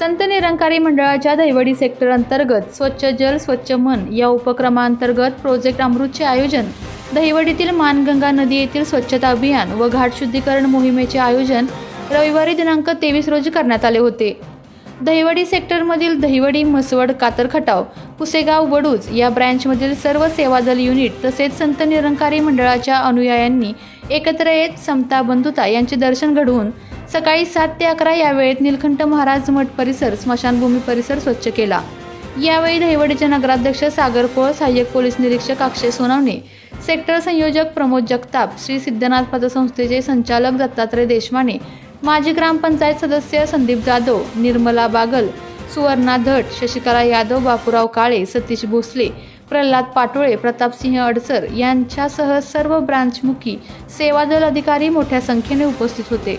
संत निरंकारी मंडळाच्या दैवडी सेक्टर अंतर्गत स्वच्छ जल स्वच्छ मन या उपक्रमांतर्गत प्रोजेक्ट अमृतचे आयोजन दहिवडीतील मानगंगा नदी येथील स्वच्छता अभियान व घाट शुद्धीकरण मोहिमेचे आयोजन रविवारी दिनांक तेवीस रोजी करण्यात आले होते. दहिवडी सेक्टरमधील दहिवडी म्हसवड कातर खटाव पुसेगाव वडूज या ब्रँचमधील सर्व सेवादल युनिट तसेच संत निरंकारी मंडळाच्या अनुयायांनी एकत्र येत समता बंधुता यांचे दर्शन घडवून सकाळी सात ते अकरा या वेळेत निलखंठ महाराज मठ परिसर स्मशानभूमी परिसर स्वच्छ केला. यावेळी दहिवडीचे नगराध्यक्ष सागर कोळ सहाय्यक पोलीस निरीक्षक अक्षय सोनवणे सेक्टर संयोजक प्रमोद जगताप श्री सिद्धनाथ पतसंस्थेचे संचालक दत्तात्रय देशमाने माजी ग्रामपंचायत सदस्य संदीप जाधव निर्मला बागल सुवर्णा धट शशिकला यादव बापूराव काळे सतीश भोसले प्रल्हाद पाटोळे प्रतापसिंह अडसर यांच्यासह सर्व ब्रांचमुखी सेवादल अधिकारी मोठ्या संख्येने उपस्थित होते.